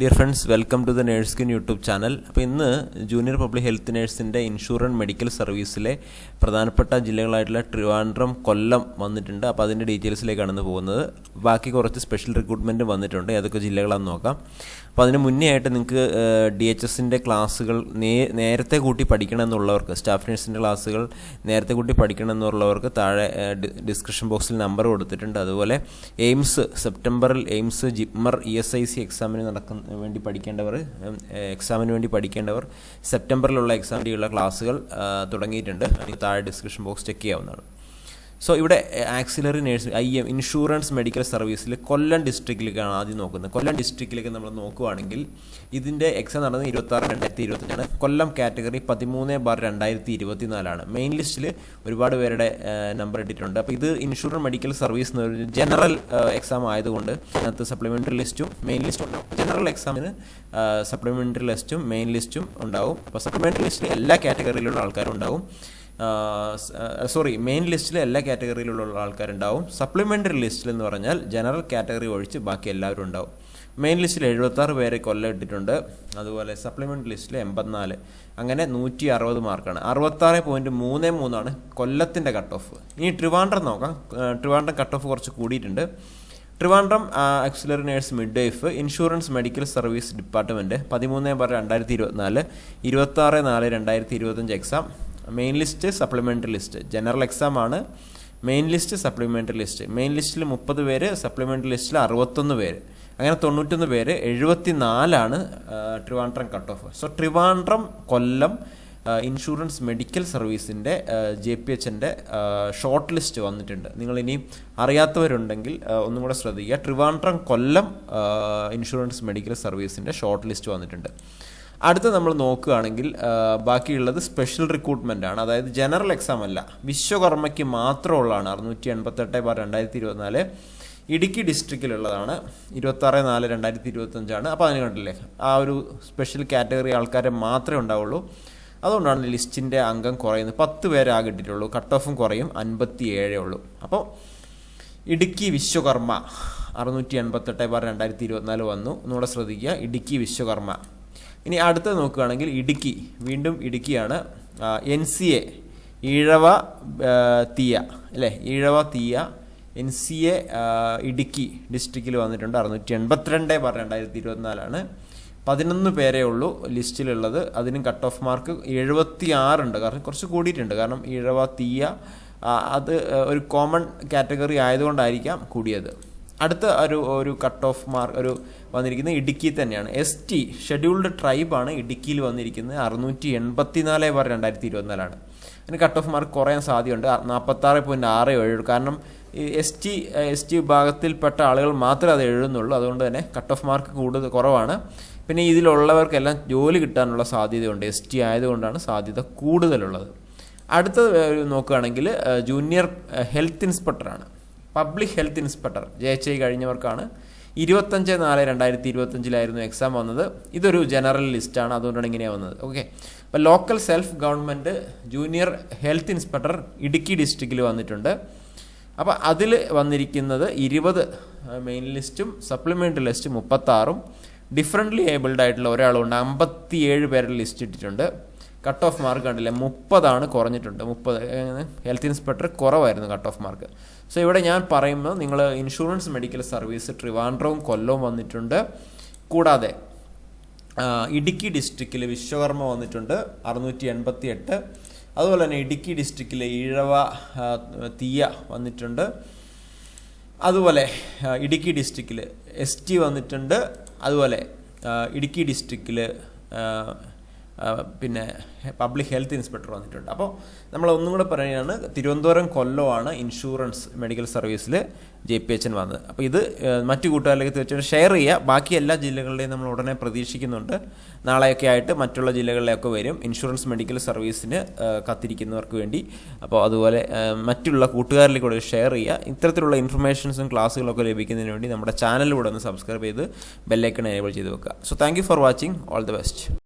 Dear friends welcome to the nurse skin YouTube channel അപ്പോൾ ഇന്ന് junior public health നേഴ്സിന്റെ insurance medical സർവീസിലെ പ്രധാനപ്പെട്ട ജില്ലകളായിട്ടുള്ള ട്രിവാൻഡ്രം കൊല്ലം വന്നിട്ടുണ്ട്. അപ്പോൾ അതിന്റെ ഡീറ്റെയിൽസിലേക്കാണ് ഇന്ന് പോകുന്നത്. ബാക്കി കുറച്ച് സ്പെഷ്യൽ റിക്രൂട്ട്മെന്റ് വന്നിട്ടുണ്ട്. ഏതൊക്കെ ജില്ലകളാണെന്ന് നോക്കാം. അപ്പോൾ അതിന് മുന്നേ ആയിട്ട് നിങ്ങൾക്ക് ഡി എച്ച് എസിന്റെ ക്ലാസ്സുകൾ നേ നേരത്തെ കൂട്ടി പഠിക്കണം എന്നുള്ളവർക്ക് സ്റ്റാഫ് നഴ്സിന്റെ ക്ലാസ്സുകൾ നേരത്തെ കൂട്ടി പഠിക്കണം എന്നുള്ളവർക്ക് താഴെ ഡിസ്ക്രിപ്ഷൻ ബോക്സിൽ നമ്പർ കൊടുത്തിട്ടുണ്ട്. അതുപോലെ എയിംസ് സെപ്റ്റംബറിൽ AIIMS JIPMER E S I C എക്സാമിന് നടക്കുന്ന വേണ്ടി പഠിക്കേണ്ടവർ എക്സാമിന് വേണ്ടി പഠിക്കേണ്ടവർ സെപ്റ്റംബറിലുള്ള എക്സാം വേണ്ടിയുള്ള ക്ലാസ്സുകൾ തുടങ്ങിയിട്ടുണ്ട്. താഴെ ഡിസ്ക്രിപ്ഷൻ ബോക്സ് ചെക്ക് ചെയ്യാവുന്നതാണ്. സോ ഇവിടെ auxiliary nurse I M insurance medical സർവീസിൽ കൊല്ലം ഡിസ്ട്രിക്റ്റിലേക്കാണ് ആദ്യം നോക്കുന്നത്. കൊല്ലം ഡിസ്ട്രിക്റ്റിലേക്ക് നമ്മൾ നോക്കുകയാണെങ്കിൽ ഇതിന്റെ എക്സാം നടന്നത് ഇരുപത്താറ് രണ്ടായിരത്തി ഇരുപത്തഞ്ചാണ് കൊല്ലം കാറ്റഗറി പതിമൂന്ന് ബാർ രണ്ടായിരത്തി ഇരുപത്തി നാലാണ് മെയിൻ ലിസ്റ്റിൽ ഒരുപാട് പേരുടെ നമ്പർ ഇട്ടിട്ടുണ്ട്. അപ്പോൾ ഇത് ഇൻഷുറൻസ് മെഡിക്കൽ സർവീസ് എന്ന് എന്നൊരു ജനറൽ എക്സാം ആയതുകൊണ്ട് അതിനകത്ത് സപ്ലിമെന്ററി ലിസ്റ്റും മെയിൻ ലിസ്റ്റും ഉണ്ടാവും. ജനറൽ എക്സാമിന് സപ്ലിമെന്ററി ലിസ്റ്റും മെയിൻ ലിസ്റ്റും ഉണ്ടാവും. അപ്പോൾ സപ്ലിമെന്ററി ലിസ്റ്റിൽ എല്ലാ കാറ്റഗറിയിലുള്ള ആൾക്കാരും ഉണ്ടാവും. സോറി മെയിൻ ലിസ്റ്റിലെ എല്ലാ കാറ്റഗറിയിലുള്ള ആൾക്കാരുണ്ടാവും. സപ്ലിമെന്ററി ലിസ്റ്റിൽ എന്ന് പറഞ്ഞാൽ ജനറൽ കാറ്റഗറി ഒഴിച്ച് ബാക്കി എല്ലാവരും ഉണ്ടാവും. മെയിൻ ലിസ്റ്റിൽ എഴുപത്താറ് പേരെ കൊല്ലം ഇട്ടിട്ടുണ്ട് അതുപോലെ സപ്ലിമെന്ററി ലിസ്റ്റിൽ എൺപത്തിനാല്. അങ്ങനെ നൂറ്റി അറുപത് മാർക്കാണ്. അറുപത്താറ് പോയിന്റ് മൂന്ന് മൂന്നാണ് കൊല്ലത്തിന്റെ കട്ട് ഓഫ് ഇനി ട്രിവാൻഡ്രം നോക്കാം. ട്രിവാൻഡ്രം കട്ട് ഓഫ് കുറച്ച് കൂടിയിട്ടുണ്ട്. Trivandrum auxiliary nurse midwife insurance medical service department പതിമൂന്ന് ബാർ രണ്ടായിരത്തി ഇരുപത്തിനാല് ഇരുപത്താറ് നാല് രണ്ടായിരത്തി ഇരുപത്തഞ്ച് exam main list supplementary list general exam ആണ് main list supplementary list main ലിസ്റ്റിൽ മുപ്പത് പേര് സപ്ലിമെന്ററി ലിസ്റ്റിൽ അറുപത്തൊന്ന് പേര്. അങ്ങനെ തൊണ്ണൂറ്റൊന്ന് പേര് എഴുപത്തി നാലാണ് Trivandrum cut off so Trivandrum Kollam insurance medical സർവീസിന്റെ J P എച്ചിന്റെ ഷോർട്ട് ലിസ്റ്റ് വന്നിട്ടുണ്ട്. നിങ്ങൾ നിങ്ങളിനി അറിയാത്തവരുണ്ടെങ്കിൽ ഒന്നും കൂടെ ശ്രദ്ധിക്കുക. ട്രിവാൻഡ്രം കൊല്ലം ഇൻഷുറൻസ് മെഡിക്കൽ സർവീസിന്റെ ഷോർട്ട് ലിസ്റ്റ് വന്നിട്ടുണ്ട്. അടുത്ത നമ്മൾ നോക്കുകയാണെങ്കിൽ ബാക്കിയുള്ളത് സ്പെഷ്യൽ റിക്രൂട്ട്മെന്റ് ആണ്. അതായത് ജനറൽ എക്സാം അല്ല വിശ്വകർമ്മയ്ക്ക് മാത്രമുള്ളതാണ്. അറുന്നൂറ്റി എൺപത്തെട്ട് ബാർ രണ്ടായിരത്തി ഇരുപത്തിനാല് ഇടുക്കി ഡിസ്ട്രിക്റ്റിലുള്ളതാണ് ഇരുപത്താറ് നാല് രണ്ടായിരത്തി ഇരുപത്തഞ്ചാണ് അപ്പോൾ അതിന് കണ്ടില്ലേ ആ ഒരു സ്പെഷ്യൽ കാറ്റഗറി ആൾക്കാരെ മാത്രമേ ഉണ്ടാവുള്ളൂ. അതുകൊണ്ടാണ് ലിസ്റ്റിന്റെ അംഗം കുറയുന്നത്. പത്ത് പേരെ ആകെ ഇട്ടിട്ടുള്ളൂ കട്ട് ഓഫും കുറയും. അൻപത്തി ഏഴേ ഉള്ളൂ. അപ്പോൾ ഇടുക്കി വിശ്വകർമ്മ അറുന്നൂറ്റി എൺപത്തെട്ട് ബാർ രണ്ടായിരത്തി ഇരുപത്തിനാല് വന്നു. ഒന്നുകൂടെ ശ്രദ്ധിക്കുക. ഇടുക്കി വിശ്വകർമ്മ. ഇനി അടുത്തത് നോക്കുകയാണെങ്കിൽ ഇടുക്കി. വീണ്ടും ഇടുക്കിയാണ്. N C A Ezhava Thiyya അല്ലേ? ഈഴവ തീയ എൻ സി എ ഇടുക്കി ഡിസ്ട്രിക്റ്റിൽ വന്നിട്ടുണ്ട്. അറുന്നൂറ്റി എൺപത്തിരണ്ട് ബാർ രണ്ടായിരത്തി ഇരുപത്തിനാലാണ് പതിനൊന്ന് പേരേ ഉള്ളൂ ലിസ്റ്റിലുള്ളത്. അതിനും കട്ട് ഓഫ് മാർക്ക് എഴുപത്തി ആറുണ്ട് കാരണം കുറച്ച് കൂടിയിട്ടുണ്ട്. കാരണം ഈഴവ തീയ അത് ഒരു കോമൺ കാറ്റഗറി ആയതുകൊണ്ടായിരിക്കാം കൂടിയത്. അടുത്ത ഒരു ഒരു കട്ട് ഓഫ് മാർക്ക് ഒരു വന്നിരിക്കുന്നത് ഇടുക്കി തന്നെയാണ്. എസ് ടി ഷെഡ്യൂൾഡ് ട്രൈബാണ് ഇടുക്കിയിൽ വന്നിരിക്കുന്നത്. അറുന്നൂറ്റി എൺപത്തി നാല് ബാർ രണ്ടായിരത്തി ഇരുപത്തിനാലാണ് അതിന് കട്ട് ഓഫ് മാർക്ക് കുറയാൻ സാധ്യതയുണ്ട്. നാൽപ്പത്താറ് പോയിന്റ് ആറ് ഏഴ് കാരണം എസ് ടി എസ് ടി വിഭാഗത്തിൽപ്പെട്ട ആളുകൾ മാത്രമേ അത് എഴുതുന്നുള്ളൂ. അതുകൊണ്ട് തന്നെ കട്ട് ഓഫ് മാർക്ക് കൂടുതൽ കുറവാണ്. പിന്നെ ഇതിലുള്ളവർക്കെല്ലാം ജോലി കിട്ടാനുള്ള സാധ്യതയുണ്ട്. എസ് ടി ആയതുകൊണ്ടാണ് സാധ്യത കൂടുതലുള്ളത്. അടുത്തത് നോക്കുകയാണെങ്കിൽ junior health ഇൻസ്പെക്ടറാണ് public health inspector J H I കഴിഞ്ഞവർക്കാണ്. ഇരുപത്തഞ്ച് നാല് രണ്ടായിരത്തി ഇരുപത്തഞ്ചിലായിരുന്നു എക്സാം വന്നത്. ഇതൊരു ജനറൽ ലിസ്റ്റാണ് അതുകൊണ്ടാണ് ഇങ്ങനെ വന്നത്. ഓക്കെ അപ്പോൾ local self government junior health inspector Idukki ഡിസ്ട്രിക്റ്റിൽ വന്നിട്ടുണ്ട്. അപ്പോൾ അതിൽ വന്നിരിക്കുന്നത് ഇരുപത് മെയിൻ ലിസ്റ്റും സപ്ലിമെന്ററി ലിസ്റ്റ് മുപ്പത്താറും. ഡിഫറെന്റ്ലി ഏബിൾഡ് ആയിട്ടുള്ള ഒരാളുണ്ട്. അമ്പത്തിയേഴ് പേരുടെ ലിസ്റ്റ് ഇട്ടിട്ടുണ്ട്. കട്ട് ഓഫ് മാർക്ക് കണ്ടില്ലേ? മുപ്പതാണ് കുറഞ്ഞിട്ടുണ്ട്. മുപ്പത് ഹെൽത്ത് ഇൻസ്പെക്ടർ കുറവായിരുന്നു കട്ട് ഓഫ് മാർക്ക് സോ ഇവിടെ ഞാൻ പറയുമ്പോൾ നിങ്ങൾ ഇൻഷുറൻസ് മെഡിക്കൽ സർവീസ് ട്രിവാൻഡ്രവും കൊല്ലവും വന്നിട്ടുണ്ട്. കൂടാതെ ഇടുക്കി ഡിസ്ട്രിക്റ്റിൽ വിശ്വകർമ്മ വന്നിട്ടുണ്ട് അറുന്നൂറ്റി എൺപത്തി എട്ട് അതുപോലെ തന്നെ ഇടുക്കി ഡിസ്ട്രിക്റ്റിലെ ഈഴവ തീയ വന്നിട്ടുണ്ട്. അതുപോലെ ഇടുക്കി ഡിസ്ട്രിക്റ്റിൽ എസ് ടി വന്നിട്ടുണ്ട്. അതുപോലെ ഇടുക്കി ഡിസ്ട്രിക്റ്റിൽ പിന്നെ പബ്ലിക് ഹെൽത്ത് ഇൻസ്പെക്ടർ വന്നിട്ടുണ്ട്. അപ്പോൾ നമ്മൾ ഒന്നും കൂടെ പറയുകയാണ് തിരുവനന്തപുരം കൊല്ലമാണ് ഇൻഷുറൻസ് മെഡിക്കൽ സർവീസിൽ ജെ പി എച്ച് എൻ വന്നത്. അപ്പോൾ ഇത് മറ്റു കൂട്ടുകാരിലേക്ക് തീർച്ചയായിട്ടും ഷെയർ ചെയ്യുക ബാക്കി എല്ലാ ജില്ലകളുടെയും നമ്മൾ ഉടനെ പ്രതീക്ഷിക്കുന്നുണ്ട്. നാളെയൊക്കെ ആയിട്ട് മറ്റുള്ള ജില്ലകളിലൊക്കെ വരും. ഇൻഷുറൻസ് മെഡിക്കൽ സർവീസിന് കത്തിരിക്കുന്നവർക്ക് വേണ്ടി. അപ്പോൾ അതുപോലെ മറ്റുള്ള കൂട്ടുകാരിലേക്ക് കൂടെ ഷെയർ ചെയ്യുക ഇത്തരത്തിലുള്ള ഇൻഫർമേഷൻസും ക്ലാസ്സുകളൊക്കെ ലഭിക്കുന്നതിന് വേണ്ടി നമ്മുടെ ചാനലിലൂടെ ഒന്ന് സബ്സ്ക്രൈബ് ചെയ്ത് ബെല്ലൈക്കൺ എനേബിൾ ചെയ്ത് വെക്കുക. So thank for watching all the best